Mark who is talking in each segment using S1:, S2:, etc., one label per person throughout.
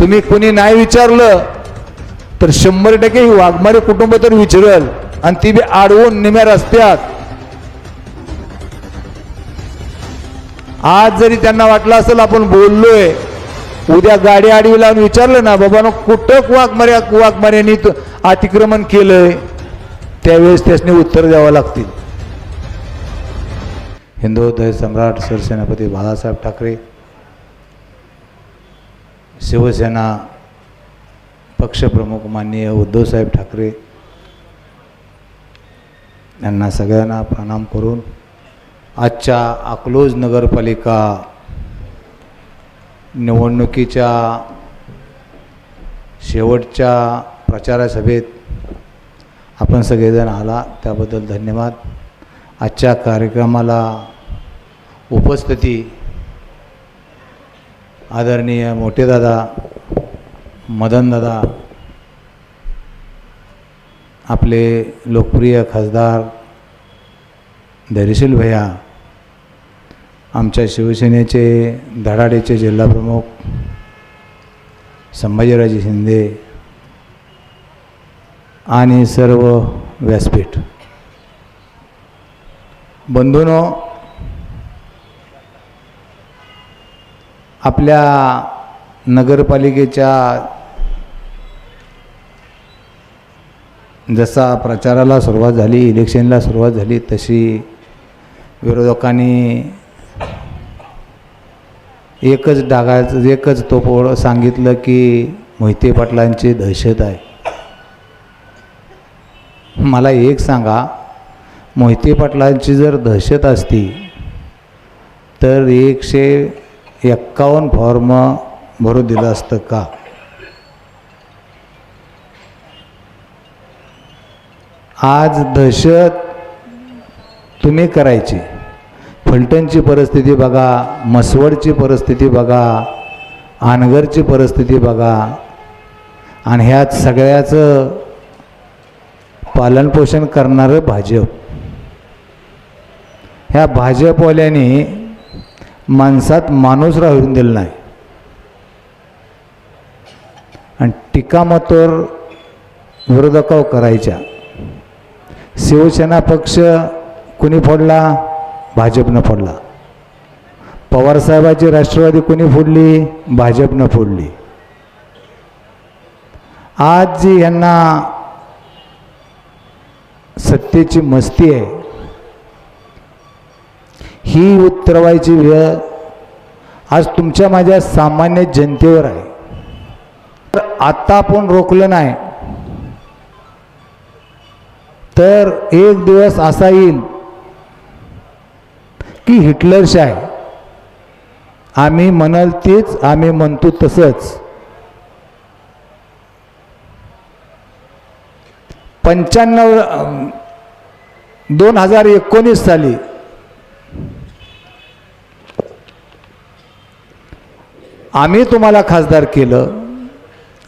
S1: तुम्ही कोणी नाही विचारलं तर शंभर टक्के ही वाघमारे कुटुंब तर विचारल आणि ती बी आडवून निम्या रस्त्यात. आज जरी त्यांना वाटलं असेल आपण बोललोय उद्या गाडी आडवी लावून विचारलं ना बाबा कुठं वाघमारे वाघमाऱ्यांनी अतिक्रमण केलंय? त्यावेळेस त्यासनी उत्तर द्यावं लागतील. हिंदुदय सम्राट सरसेनापती बाळासाहेब ठाकरे शिवसेना पक्षप्रमुख माननीय उद्धवसाहेब ठाकरे यांना सगळ्यांना प्रणाम करून आजच्या अकलोज नगरपालिका निवडणुकीच्या शेवटच्या प्रचारसभेत आपण सगळेजण आला त्याबद्दल धन्यवाद. आजच्या कार्यक्रमाला उपस्थिती आदरणीय मोठेदादा मदनदादा आपले लोकप्रिय खासदार धैर्यशील भैया आमच्या शिवसेनेचे धडाडेचे जिल्हाप्रमुख संभाजीराजे शिंदे आणि सर्व व्यासपीठ. बंधूनो आपल्या नगरपालिकेच्या जसा प्रचाराला सुरुवात झाली इलेक्शनला सुरुवात झाली तशी विरोधकांनी एकच डागाचं एकच तोपोळ सांगितलं की मोहिते पाटलांची दहशत आहे. मला एक सांगा मोहिते पाटलांची जर दहशत असती तर एकशे एक्कावन्न फॉर्म भरू दिलं असतं का? आज दहशत तुम्ही करायची. फलटणची परिस्थिती बघा मसवडची परिस्थिती बघा आनगरची परिस्थिती बघा आणि ह्यात सगळ्याचं पालनपोषण करणारं भाजप. ह्या भाजपवाल्याने माणसात माणूस राहून दिला नाही. आणि टीकामतोर विरोधकाव करायच्या. शिवसेना पक्ष कुणी फोडला? भाजपनं फोडला. पवारसाहेबाची राष्ट्रवादी कुणी फोडली? भाजपनं फोडली. आज जी यांना सत्तेची मस्ती आहे ही उतरवायची वेळ आज तुमच्या माझ्या सामान्य जनतेवर आहे. तर आता आपण रोखलं नाही तर एक दिवस असा येईल की हिटलरशाय आम्ही म्हणाल तेच आम्ही म्हणतो तसंच. पंच्याण्णव दोन हजार एकोणीस साली आम्ही तुम्हाला खासदार केलं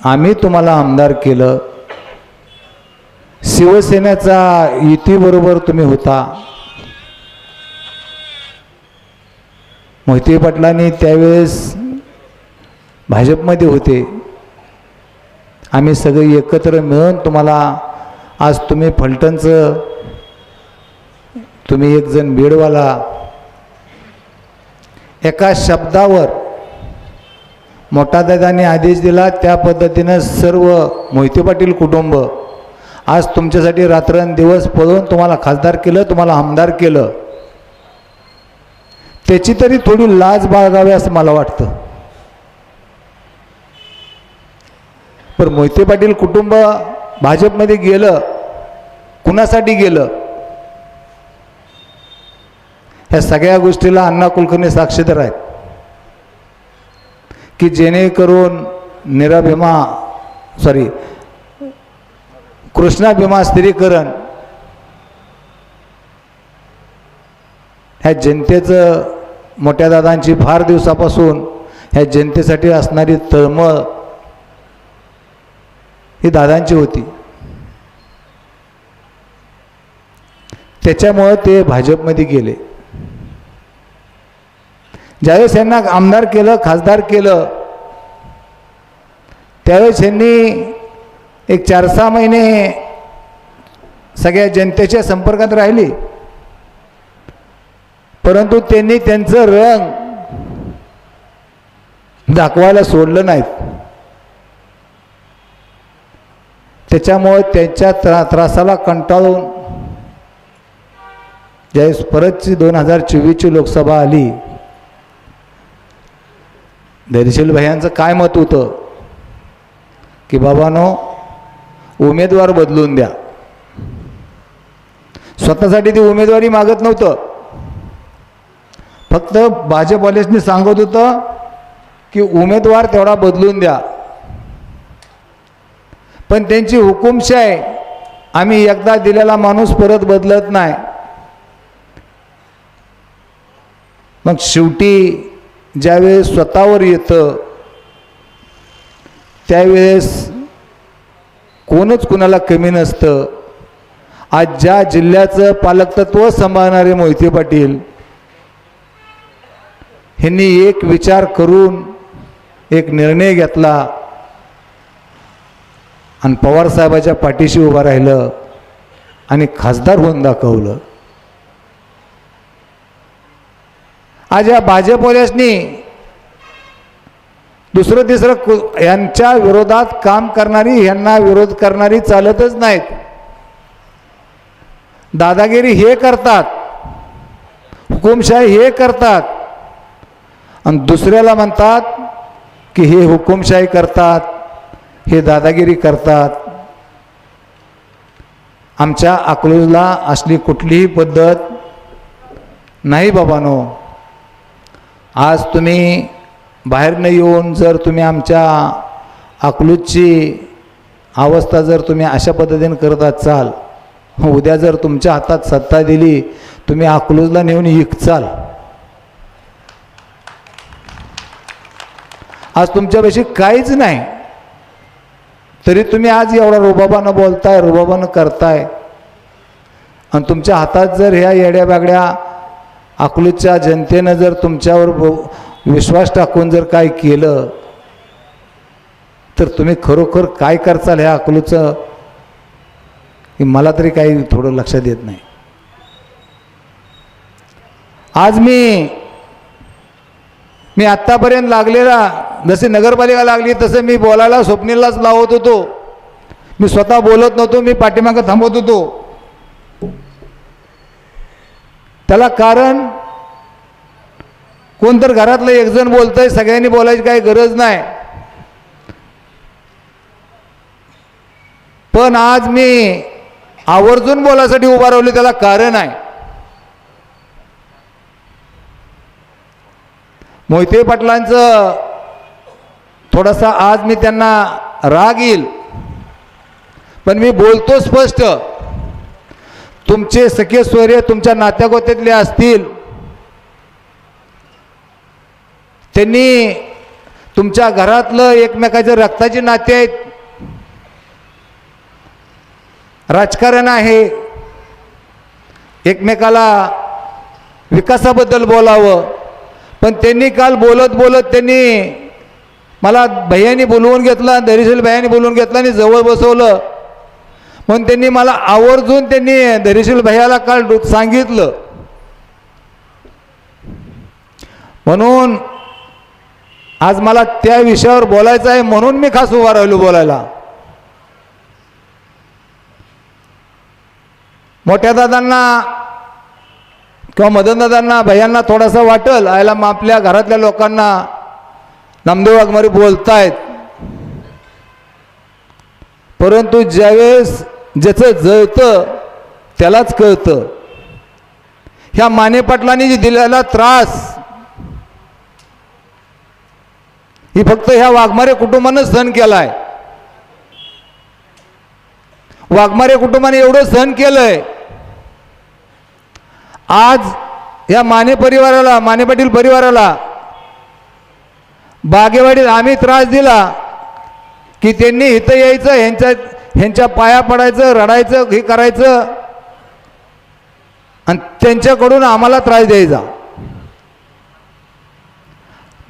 S1: आम्ही तुम्हाला आमदार केलं. शिवसेनेचा युतीबरोबर तुम्ही होता. मोहिते पाटलांनी त्यावेळेस भाजपमध्ये होते. आम्ही सगळे एकत्र मिळून तुम्हाला आज तुम्ही फलटणचं तुम्ही एकजण बेडवाला एका शब्दावर मोठा दादाने आदेश दिला त्या पद्धतीनं सर्व मोहिते पाटील कुटुंब आज तुमच्यासाठी रात्रंदिवस पळून तुम्हाला खासदार केलं तुम्हाला आमदार केलं. त्याची तरी थोडी लाज बाळगावी असं मला वाटतं. पण मोहिते पाटील कुटुंब भाजपमध्ये गेलं कुणासाठी गेलं? ह्या सगळ्या गोष्टीला अण्णा कुलकर्णी साक्षीदार आहेत. की जेणेकरून निराभिमा सॉरी कृष्णा भीमा स्थिरीकरण ह्या जनतेचं मोठ्या दादांची फार दिवसापासून ह्या जनतेसाठी असणारी तळमळ ही दादांची होती. त्याच्यामुळं ते भाजपमध्ये गेले. ज्यावेळेस यांना आमदार केलं खासदार केलं त्यावेळेस यांनी एक चार सहा महिने सगळ्या जनतेच्या संपर्कात राहिली. परंतु त्यांनी त्यांचं रंग दाखवायला सोडलं नाहीत. त्याच्यामुळे त्यांच्या त्रा त्रासाला कंटाळून ज्यावेळेस परतची दोन हजार चोवीसची लोकसभा आली धैर्यशील भैयांचं काय मत होतं? की बाबानो उमेदवार बदलून द्या. स्वतःसाठी ती उमेदवारी मागत नव्हतं. फक्त भाजपवाल्यासनी सांगत होतं की उमेदवार तेवढा बदलून द्या. पण त्यांची हुकुमशाही आम्ही एकदा दिलेला माणूस परत बदलत नाही. मग शेवटी ज्यावेळेस स्वतःवर येतं त्यावेळेस कोणच कुणाला कमी नसतं. आज ज्या जिल्ह्याचं पालकतत्व सांभाळणारे मोहिते पाटील ह्यांनी एक विचार करून एक निर्णय घेतला आणि पवारसाहेबाच्या पाठीशी उभं राहिलं आणि खासदार होऊन दाखवलं. आज या भाजपवाल्यासनी दुसरं तिसरं कु- यांच्या विरोधात काम करणारी यांना विरोध करणारी चालतच नाहीत. दादागिरी हे करतात. हुकुमशाही हे करतात. आणि दुसऱ्याला म्हणतात की हे हुकुमशाही करतात हे दादागिरी करतात. आमच्या अकलूजला असली कुठलीही पद्धत नाही बाबानो. आज तुम्ही बाहेरनं येऊन जर तुम्ही आमच्या अकलूजची अवस्था जर तुम्ही अशा पद्धतीने करत असाल उद्या जर तुमच्या हातात सत्ता दिली तुम्ही अकलूजला नेऊन इकचाल आज तुमच्यापाशी काहीच नाही. तरी तुम्ही आज एवढा रुबाबानं बोलताय रुबाबानं करताय. आणि तुमच्या हातात जर ह्या येड्या बागड्या अकलूजच्या जनतेनं जर तुमच्यावर विश्वास टाकून जर काय केलं तर तुम्ही खरोखर काय करचाल ह्या अकलूचं हे मला तरी काही थोडं लक्षात येत नाही. आज मी मी आत्तापर्यंत लागलेला जसे नगरपालिका लागली तसं मी बोलायला स्वप्नीलाच लावत होतो. मी स्वतः बोलत नव्हतो मी पाठीमागं थांबवत होतो. त्याला कारण कोण तर घरातलं एकजण बोलतंय सगळ्यांनी बोलायची काही गरज नाही. पण आज मी आवर्जून बोलायसाठी उभा राहिलो त्याला कारण आहे. मोहिते पाटलांचं थोडासा आज मी त्यांना राग येईल पण मी बोलतो स्पष्ट. तुमचे सखे स्वर्य तुमच्या नात्यागोत्यातले असतील त्यांनी तुमच्या घरातलं एकमेकाचे रक्ताचे नाते आहेत. राजकारण आहे. एकमेकाला विकासाबद्दल बोलावं. पण त्यांनी काल बोलत बोलत त्यांनी मला भैयानी बोलवून घेतलं धैर्यशील भैयानी बोलवून घेतलं आणि जवळ बसवलं. म्हणून त्यांनी मला आवर्जून त्यांनी धैर्यशील भैयाला काल डो- सांगितलं. म्हणून आज मला त्या विषयावर बोलायचं आहे म्हणून मी खास उभा राहिलो बोलायला. मोठ्या दादांना किंवा मदन दादांना भैयांना थोडासा वाटल. आयला मग आपल्या घरातल्या लोकांना नामदेव वाघमारे बोलतायत. परंतु ज्यावेळेस ज्याचं जळतं त्यालाच कळतं. ह्या माने पाटलांनी जे दिलेला त्रास ही फक्त ह्या वाघमारे कुटुंबानं सहन केलाय. वाघमारे कुटुंबाने एवढं सहन केलंय. आज या माने परिवाराला माने पाटील परिवाराला बागेवाडीत आम्ही त्रास दिला की त्यांनी इथं यायचं ह्यांच्या ह्यांच्या पाया पडायचं रडायचं हे करायचं. आणि त्यांच्याकडून आम्हाला त्रास द्यायचा.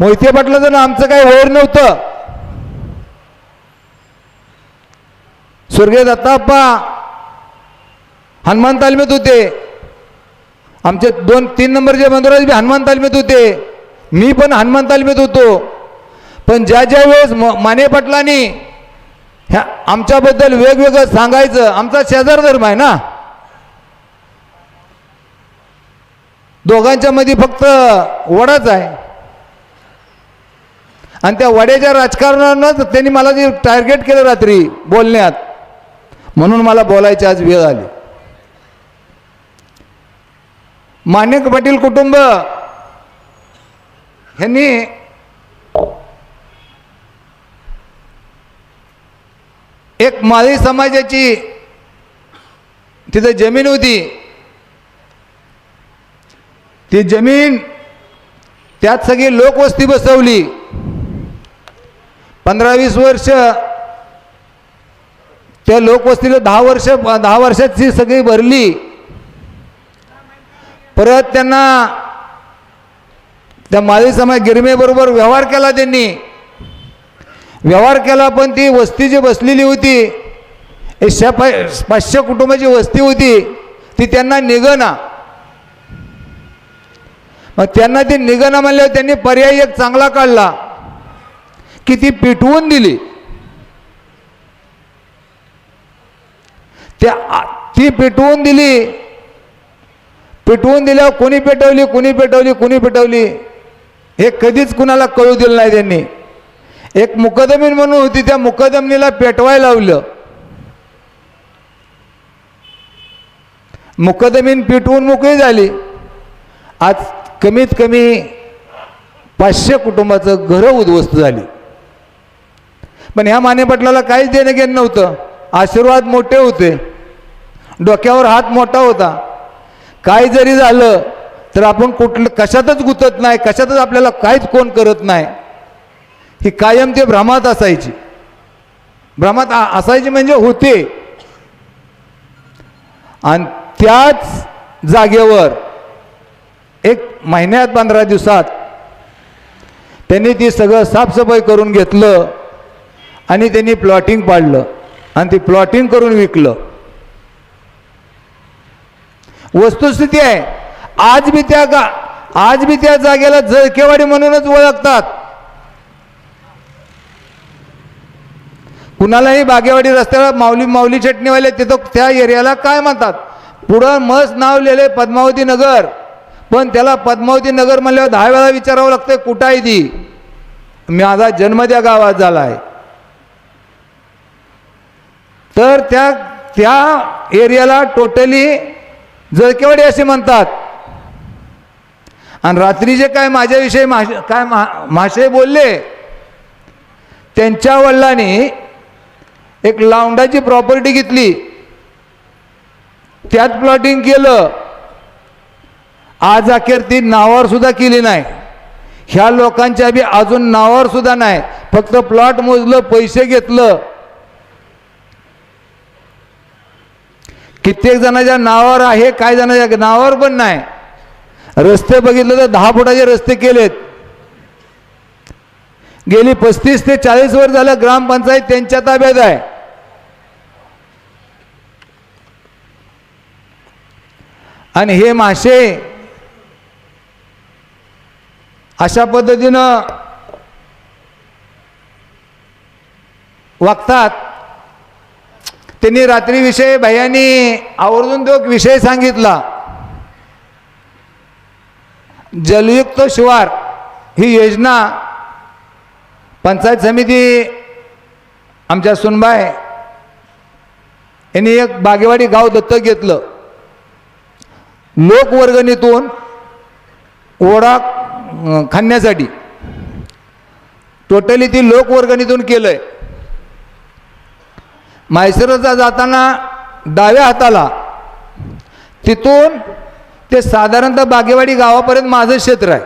S1: मोहिते पाटलाचं ना आमचं काही वैर नव्हतं. स्वर्गीय दत्ताप्पा हनुमान तालमीत होते. आमचे दोन तीन नंबरचे बंधुराज बी हनुमान तालमीत होते. मी पण हनुमान तालमीत होतो. पण ज्या ज्या वेळेस म माने पाटलांनी ह्या आमच्याबद्दल वेगवेगळं सांगायचं आमचा शेजार धर्म आहे ना. दोघांच्या मध्ये फक्त वडाच आहे. आणि त्या वड्याच्या राजकारणानंच त्यांनी मला जे टार्गेट केलं रात्री बोलण्यात म्हणून मला बोलायची आज वेळ आली. माणिक पाटील कुटुंब ह्यांनी एक माळी समाजाची तिथं जमीन होती. ती जमीन त्यात सगळी लोकवस्ती बसवली. पंधरा वीस वर्ष त्या लोकवस्तीला दहा वर्ष दहा वर्षाची सगळी भरली. परत त्यांना त्या माळी समाज गिरमेबरोबर व्यवहार केला त्यांनी. व्यवहार केला पण ती वस्ती जी बसलेली होती एकशे पा पाचशे कुटुंबाची वस्ती होती ती त्यांना निघना. मग त्यांना ती निघना म्हणल्यावर त्यांनी पर्याय एक चांगला काढला. की ती पिटवून दिली? त्या ती पेटवून दिली. पेटवून दिल्यावर कोणी पेटवली कोणी पेटवली कोणी पेटवली? हे कधीच कुणाला कळू दिलं नाही त्यांनी. एक मुकदमीन म्हणून होती त्या मुकदमनीला पेटवायला लावलं. मुकदमीन पेटवून मोकळी झाली. आज कमीत कमी पाचशे कुटुंबाचं घरं उद्ध्वस्त झाली. पण ह्या मानेपटलाला काहीच देणं घेणं नव्हतं. आशीर्वाद मोठे होते. डोक्यावर हात मोठा होता. काय जरी झालं तर आपण कुठलं कशातच गुतत नाही कशातच आपल्याला काहीच कोण करत नाही. ही कायम ते भ्रमात असायची. भ्रमात असायची म्हणजे होते. आणि त्याच जागेवर एक महिन्यात पंधरा दिवसात त्यांनी ती सगळं साफसफाई करून घेतलं. आणि त्यांनी प्लॉटिंग पाडलं. आणि ती प्लॉटिंग करून विकलं. वस्तुस्थिती आहे. आज बी त्या गा आज बी त्या जागेला जळकेवाडी म्हणूनच ओळखतात. कुणालाही बागेवाडी रस्त्यावर माऊली माऊली चटणीवाले तिथं त्या एरियाला काय म्हणतात? पुढं मस्त नाव लिहिले पद्मावती नगर. पण त्याला पद्मावती नगर म्हणल्यावर दहा वेळा विचारावं लागतं कुठं आहे ती? माझा जन्म त्या गावात झाला आहे तर त्या त्या एरियाला टोटली जळकेवाडी असे म्हणतात. आणि रात्री जे काय माझ्याविषयी माशे काय मा माशे बोलले त्यांच्या वडिलांनी एक लावंडाची प्रॉपर्टी घेतली. त्यात प्लॉटिंग केलं. आज अखेर ती नावावर सुद्धा केली नाही. ह्या लोकांच्या बी अजून नावावर सुद्धा नाही. फक्त प्लॉट मोजलं पैसे घेतलं. कित्येक जणाच्या नावावर आहे काय जणाच्या नावावर पण नाही. रस्ते बघितलं तर दहा फुटाचे रस्ते केलेत. गेली पस्तीस ते चाळीस वर्ष झालं ग्रामपंचायत त्यांच्या ताब्यात आहे. आणि हे मासे अशा पद्धतीनं वागतात. त्यांनी रात्रीविषयी भैयानी आवर्जून तो एक विषय सांगितला. जलयुक्त शिवार ही योजना पंचायत समिती आमच्या सुनबाय यांनी एक बागेवाडी गाव दत्तक घेतलं. लोकवर्गणीतून ओढा खाण्यासाठी. टोटली ती लोकवर्गणीतून केलंय. म्हैसरचा जाताना डाव्या हाताला. तिथून ते साधारणतः बागेवाडी गावापर्यंत माझं क्षेत्र आहे.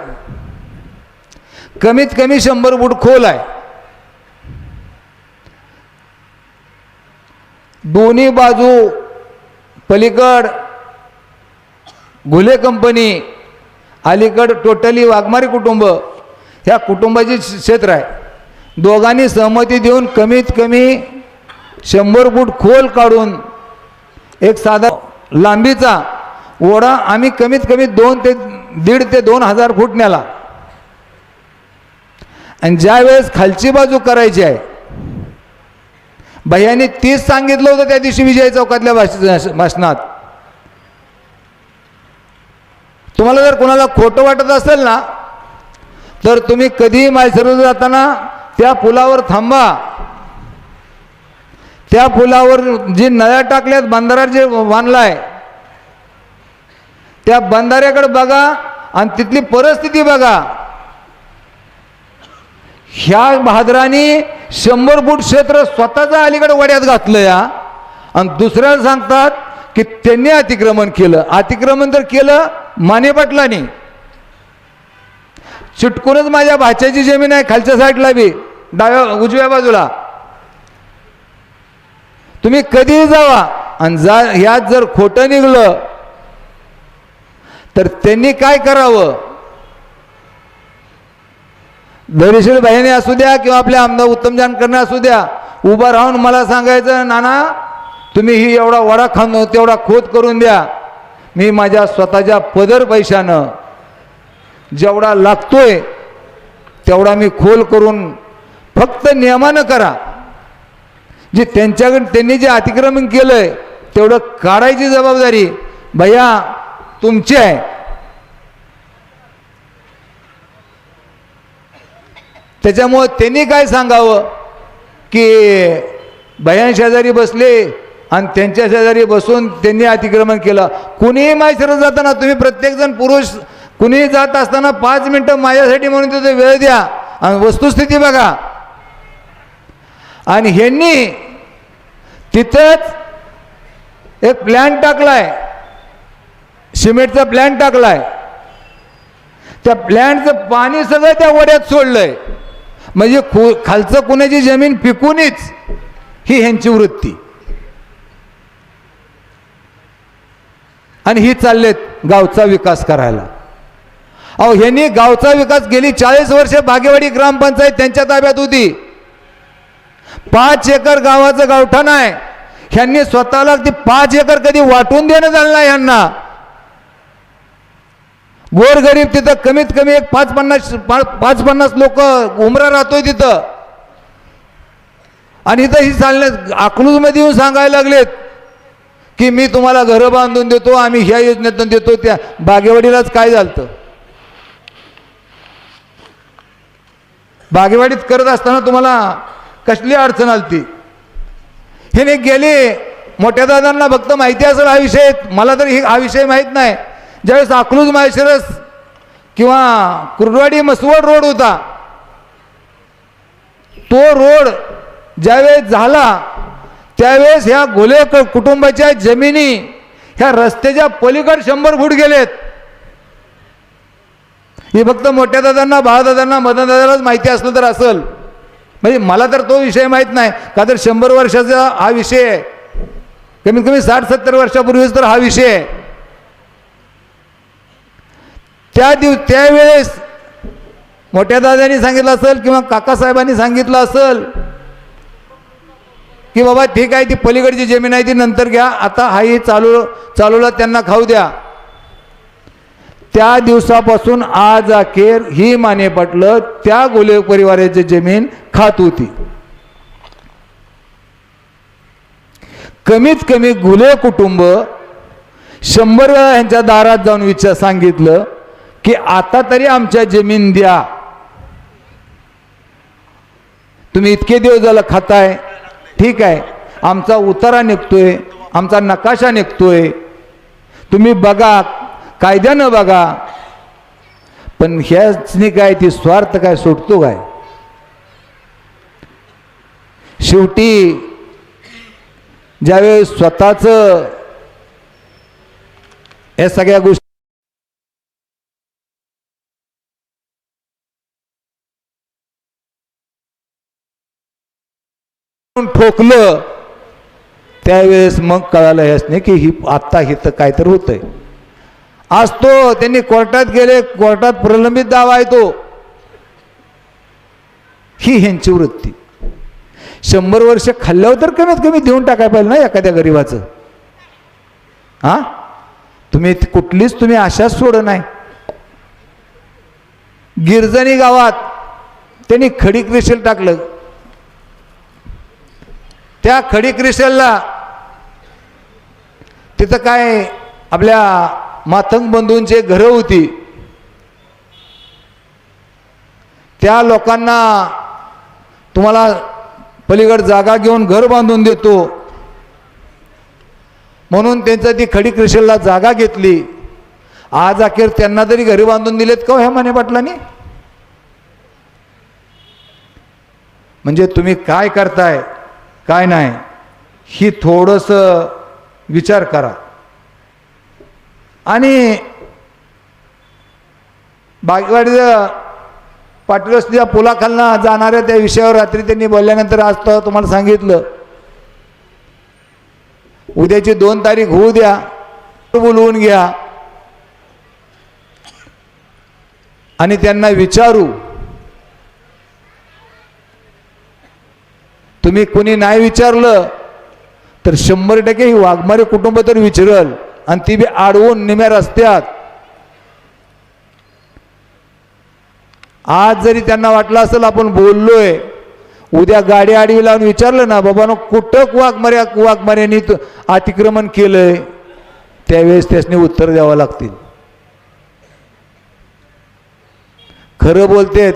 S1: कमीत कमी शंभर फूट खोल आहे. दोन्ही बाजू पलीकड घुले कंपनी अलीकड टोटली वाघमारी कुटुंब ह्या कुटुंबाचे क्षेत्र आहे. दोघांनी सहमती देऊन कमीत कमी शंभर फूट खोल काढून एक साधा लांबीचा ओढा आम्ही कमीत कमी दोन ते दीड ते दोन हजार फूट नेला आणि ज्या वेळेस खालची बाजू करायची आहे भैयाने तीच सांगितलं होतं त्या दिवशी विजय चौकातल्या भाष भाषणात. तुम्हाला जर कोणाला खोटं वाटत असेल ना तर तुम्ही कधीही मायसरू जाताना त्या पुलावर थांबा. त्या पुलावर जी नळ्या टाकल्यात बंधाऱ्यात जे आहे त्या बंधाऱ्याकडे बघा आणि तिथली परिस्थिती बघा. ह्या बहादरांनी शंभर फूट क्षेत्र स्वतःचा अलीकडे वड्यात घातलं या. आणि दुसऱ्याला सांगतात की त्यांनी अतिक्रमण केलं. अतिक्रमण तर केलं माने पाटलांनी. चिटकूनच माझ्या भाच्याची जमीन आहे खालच्या साईडला बी डाव्या उजव्या बाजूला. तुम्ही कधीही जावा? आणि जा ह्यात जर खोटं निघलं तर त्यांनी काय करावं? धैर्यशील बहिणी असू द्या किंवा आपल्या आमदार उत्तम असू द्या उभं राहून मला सांगायचं नाना तुम्ही ही एवढा वडा खान तेवढा खोद करून द्या. मी माझ्या स्वतःच्या पदर पैशानं जेवढा लागतोय तेवढा मी खोल करून फक्त नियमानं करा. जे त्यांच्याकडे त्यांनी जे अतिक्रमण केलंय तेवढं काढायची जबाबदारी भैया तुमची आहे. त्याच्यामुळं त्यांनी काय सांगावं की भयान शेजारी बसले आणि त्यांच्या शेजारी बसून त्यांनी अतिक्रमण केलं. कुणीही माहिती जाताना तुम्ही प्रत्येकजण पुरुष कुणीही जात असताना पाच मिनटं माझ्यासाठी म्हणून तिथे वेळ द्या आणि वस्तुस्थिती बघा. आणि ह्यांनी तिथंच एक प्लॅन टाकलाय. सिमेंटचा प्लॅन टाकलाय. त्या प्लॅनचं पाणी सगळं त्या वड्यात सोडलंय. म्हणजे खु खालचं कुणाची जमीन पिकूनच ही ह्यांची वृत्ती. आणि ही चाललेत गावचा विकास करायला. अहो ह्यांनी गावचा विकास गेली चाळीस वर्ष बागेवाडी ग्रामपंचायत त्यांच्या ताब्यात होती. पाच एकर गावाचं गावठाण आहे. ह्यांनी स्वतःला ती पाच एकर कधी वाटून देणं झालं नाही ह्यांना. गोरगरीब तिथं कमीत कमी एक पाच पन्नास पा- पाच पन्नास लोक उमरा राहतोय तिथं. आणि इथं ही चालण्यात अकलूजमध्ये येऊन सांगायला लागलेत की मी तुम्हाला घरं बांधून देतो आम्ही ह्या योजनेतून देतो त्या बागेवाडीलाच काय झालं बागेवाडीत करत असताना तुम्हाला कसली अडचण आलती? हे गेले. मोठ्या दादांना फक्त माहिती असेल हा विषय. मला तर हा विषय माहीत नाही. ज्यावेळेस अकलूज माळशिरस किंवा कुर्डवाडी मसवड रोड होता तो रोड ज्यावेळेस झाला त्यावेळेस ह्या गोले कुटुंबाच्या जमिनी ह्या रस्त्याच्या पलीकड शंभर फूट गेलेत. हे फक्त मोठ्या दादांना बाळदादांना मदन दादालाच माहिती असलं तर असेल. म्हणजे मला तर तो विषय माहीत नाही. का तर शंभर वर्षाचा हा विषय आहे. कमीत कमी साठ सत्तर वर्षापूर्वीच तर हा विषय आहे. त्या दिव त्यावेळेस मोठ्या दादांनी सांगितलं असेल किंवा काकासाहेबांनी सांगितलं असेल की बाबा ठीक आहे ती पलीकडची जमीन आहे ती नंतर घ्या. आता हाही चालू चालूला त्यांना खाऊ द्या. त्या दिवसापासून आज अखेर ही माने पाटलं त्या गोले परिवाराची जमीन खात होती. कमीत कमी गुले कुटुंब शंभर वेळा ह्यांच्या दारात जाऊन विचार सांगितलं की आता तरी आमच्या जमीन द्या. तुम्ही इतके दिवस झालं खाताय. ठीक आहे. आमचा उतारा निघतोय. आमचा नकाशा निघतोय. तुम्ही बघा कायद्यानं बघा. पण ह्याचने काय ती स्वार्थ काय सुटतो काय? शेवटी ज्यावेळेस स्वतःचं या सगळ्या गोष्टी ठोकलं त्यावेळेस मग कळालं ह्यासने की ही आत्ता हिथं काय तर होतंय. आज तो त्यांनी कोर्टात गेले कोर्टात प्रलंबित दावा येतो ही ह्यांची वृत्ती. शंभर वर्ष खाल्ल्यावर तर कमीत कमी देऊन टाकाय पाहिजे ना एखाद्या गरीबाचं. हां? तुम्ही कुठलीच तुम्ही आशाच सोड नाही. गिरजणी गावात त्यांनी खडी क्रिशल टाकलं. त्या खडी क्रिशलला तिथं काय आपल्या मातंग बंधूंचे घरं होती. त्या लोकांना तुम्हाला पलीकड जागा घेऊन घर बांधून देतो. म्हणून त्यांचं ती खडी क्रिशलला जागा घेतली. आज अखेर त्यांना तरी घरी बांधून दिलेत का हो ह्या माने पाटलांनी? म्हणजे तुम्ही काय करताय काय नाही ही थोडंसं विचार करा. आणि बागेवाडीचं पाटील पुलाखालनं जाणाऱ्या त्या विषयावर रात्री त्यांनी बोलल्यानंतर आज तो तुम्हाला सांगितलं. उद्याची दोन तारीख होऊ द्या. बोलवून घ्या. आणि त्यांना विचारू. तुम्ही कोणी नाही विचारलं तर शंभर टक्के ही वाघमारे कुटुंब तर विचारल. आणि ती बी आडवून निम्या रस्त्यात. आज जरी त्यांना वाटलं असेल आपण बोललोय उद्या गाडी आडवी लावून विचारलं ना बाबानो कुठं वाघमाऱ्या वाघमाऱ्यांनी अतिक्रमण केलंय? त्यावेळेस त्यासनी उत्तर द्यावं लागतील. खरं बोलतेत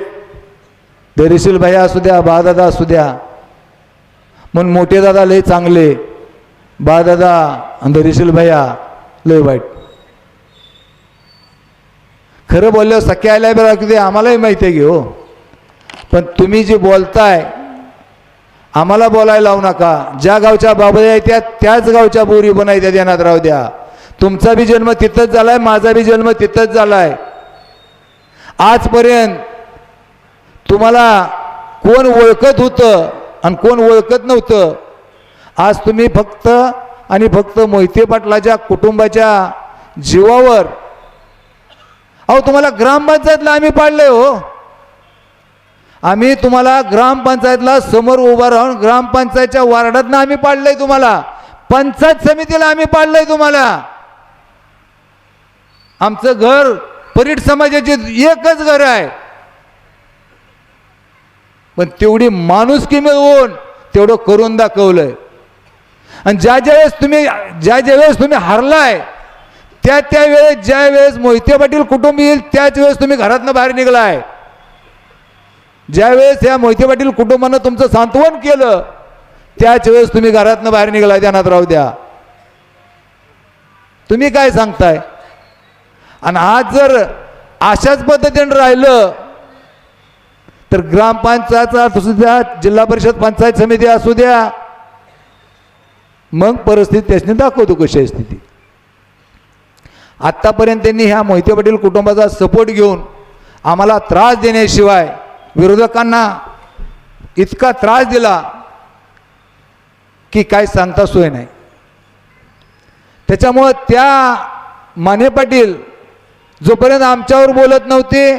S1: दरीशील भैया असू द्या बादादा असू द्या म्हणून मोठे दादा लय चांगले बादादा आणि दरीशील भैया लय वाईट. खरं बोलल्यावर सख्या आल्या बरं किती आम्हालाही माहिती आहे की हो. पण तुम्ही जे बोलताय आम्हाला बोलायला लावू नका. ज्या गावच्या बाबा आहेत त्या त्याच गावच्या बोरी बनायच्या ध्यानात राहू द्या. तुमचा बी जन्म तिथंच झालाय माझा बी जन्म तिथंच झालाय. आजपर्यंत तुम्हाला कोण ओळखत होतं आणि कोण ओळखत नव्हतं आज तुम्ही फक्त आणि फक्त मोहिते पाटलाच्या कुटुंबाच्या जीवावर. अहो तुम्हाला ग्रामपंचायतला आम्ही पाडले हो. आम्ही तुम्हाला ग्रामपंचायतला समोर उभं राहून ग्रामपंचायतच्या वार्डातनं आम्ही पाडलंय तुम्हाला. पंचायत समितीला आम्ही पाडलंय तुम्हाला. आमचं घर परीट समाजाचे एकच घर आहे. पण तेवढी माणूस माणुसकी होऊन तेवढं करून दाखवलंय. आणि ज्या ज्या वेळेस तुम्ही ज्या ज्या वेळेस तुम्ही हरलाय त्या त्या वेळेस ज्या वेळेस मोहिते पाटील कुटुंब येईल त्याच वेळेस तुम्ही घरातनं बाहेर निघलाय. ज्यावेळेस या मोहिते पाटील कुटुंबानं तुमचं सांत्वन केलं त्याच वेळेस तुम्ही घरातनं बाहेर निघलाय ध्यानात राहू द्या. तुम्ही काय सांगताय? आणि आज जर अशाच पद्धतीनं राहिलं तर ग्रामपंचायत असू द्या जिल्हा परिषद पंचायत समिती असू द्या मग परिस्थिती त्याच्याने दाखवतो कशी आहे स्थिती. आत्तापर्यंत त्यांनी ह्या मोहिते पाटील कुटुंबाचा सपोर्ट घेऊन आम्हाला त्रास देण्याशिवाय विरोधकांना इतका त्रास दिला की काय सांगता सोय नाही. त्याच्यामुळं त्या माने पाटील जोपर्यंत आमच्यावर बोलत नव्हते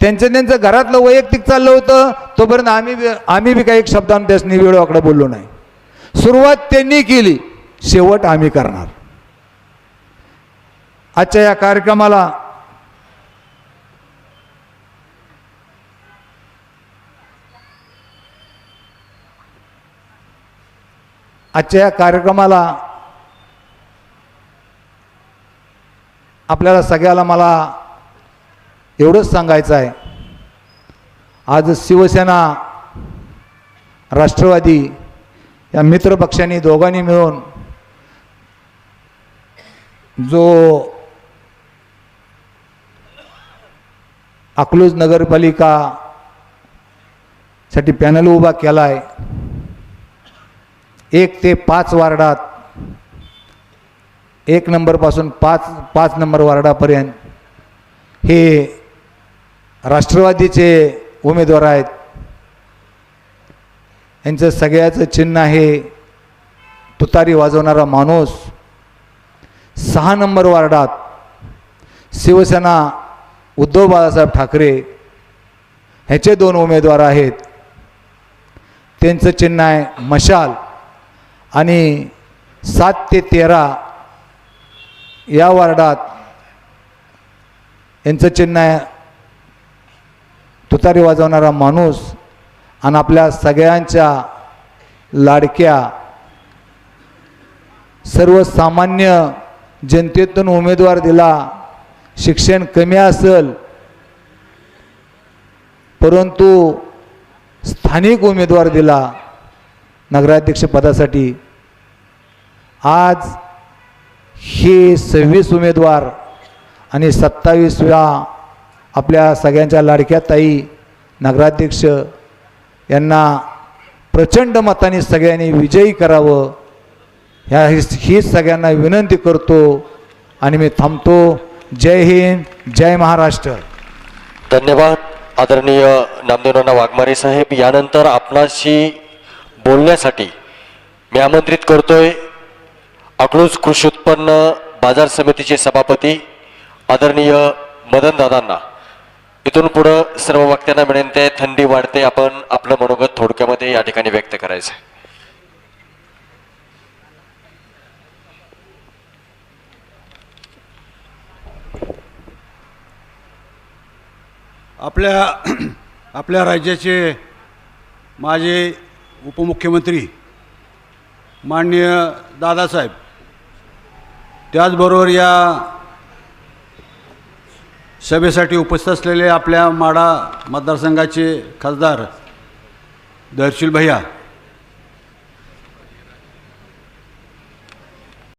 S1: त्यांचं त्यांचं घरातलं वैयक्तिक चाललं होतं तोपर्यंत आम्ही आम्ही बी काही एक शब्दांत त्यासनी वेळोकडे बोललो नाही. सुरुवात त्यांनी केली शेवट आम्ही करणार. आजच्या या कार्यक्रमाला आजच्या या कार्यक्रमाला आपल्याला सगळ्याला मला एवढंच सांगायचं आहे. आज शिवसेना राष्ट्रवादी या मित्रपक्षांनी दोघांनी मिळून जो अकलूज नगरपालिका साठी पॅनल उभा केला आहे एक ते पाच वार्डात एक नंबरपासून पाच पाच नंबर वार्डापर्यंत हे राष्ट्रवादीचे उमेदवार आहेत. यांचं सगळ्याचं चिन्ह आहे. तुतारी वाजवणारा माणूस सहा नंबर वार्डात शिवसेना उद्धव बाळासाहेब ठाकरे ह्याचे दोन उमेदवार आहेत. त्यांचं चिन्ह आहे मशाल आणि सात ते तेरा या वार्डात यांचं चिन्ह आहे. तुतारी वाजवणारा माणूस आणि आपल्या सगळ्यांच्या लाडक्या सर्वसामान्य जनतेतून उमेदवार दिला. शिक्षण कमी असेल परंतु स्थानिक उमेदवार दिला नगराध्यक्ष पदासाठी. आज हे सव्वीस उमेदवार आणि सत्तावीसव्या आपल्या सगळ्यांच्या लाडक्या ताई नगराध्यक्ष यांना प्रचंड मताने सगळ्यांनी विजयी करावं. ह्या ही सगळ्यांना विनंती करतो आणि मी थांबतो. जय हिंद जय महाराष्ट्र.
S2: धन्यवाद. आदरणीय नामदेवनाना वाघमारे साहेब यानंतर आपणाशी बोलण्यासाठी मी आमंत्रित करतोय अकलूज कृषी उत्पन्न बाजार समितीचे सभापती आदरणीय मदन दादांना. इथून पुढं सर्व वक्त्यांना विनंती आहे थंडी वाढते आपण आपलं मनोगत थोडक्यामध्ये या ठिकाणी व्यक्त करायचं आहे
S3: आपल्या आपल्या राज्याचे माझे उपमुख्यमंत्री माननीय दादासाहेब त्याचबरोबर या सभेसाठी उपस्थित असलेले आपल्या माडा मतदारसंघाचे खासदार दर्शील भैया